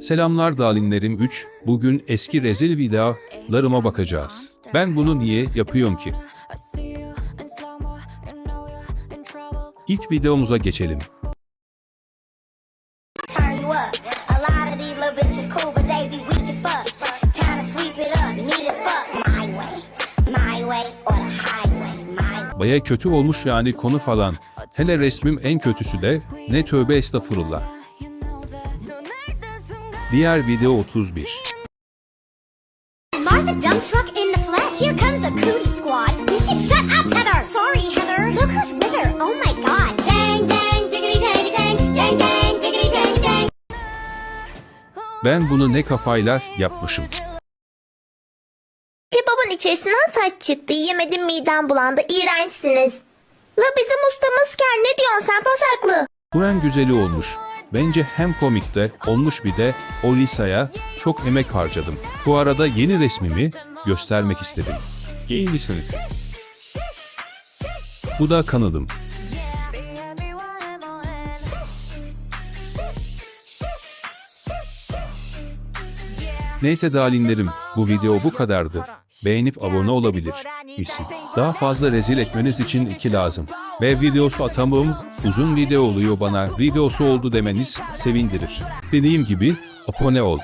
Selamlar dalinlerim 3. Bugün eski rezil videolarıma bakacağız. Ben bunu niye yapıyorum ki? İlk videomuza geçelim. Baya kötü olmuş yani konu falan. Hele resmim en kötüsü de ne tövbe estağfurullah. Diğer video 31. Martha dump truck in the flesh. Here comes the cootie squad. You should shut up, Heather. Sorry, Heather. Look who's with her. Oh my god. Dang, dang, diggity, dang, dang, dang, dang, diggity, dang, dang. Ben bunu ne kafayla yapmışım. Kebabın içerisinden saç çıktı. Yemedim midem bulandı. İğrençsiniz. La bizim ustamızken ne diyorsun sen pasaklı? Bu en güzeli olmuş. Bence hem komikte olmuş bir de o Lisa'ya çok emek harcadım. Bu arada yeni resmimi göstermek istedim. İyi misin? Bu da kanadım. Neyse dalinlerim, bu video bu kadardı. Beğenip abone olabilir misin? Daha fazla rezil etmeniz için iki lazım. Ve videosu atamam, uzun video oluyor bana, videosu oldu demeniz sevindirir. Dediğim gibi, abone ol.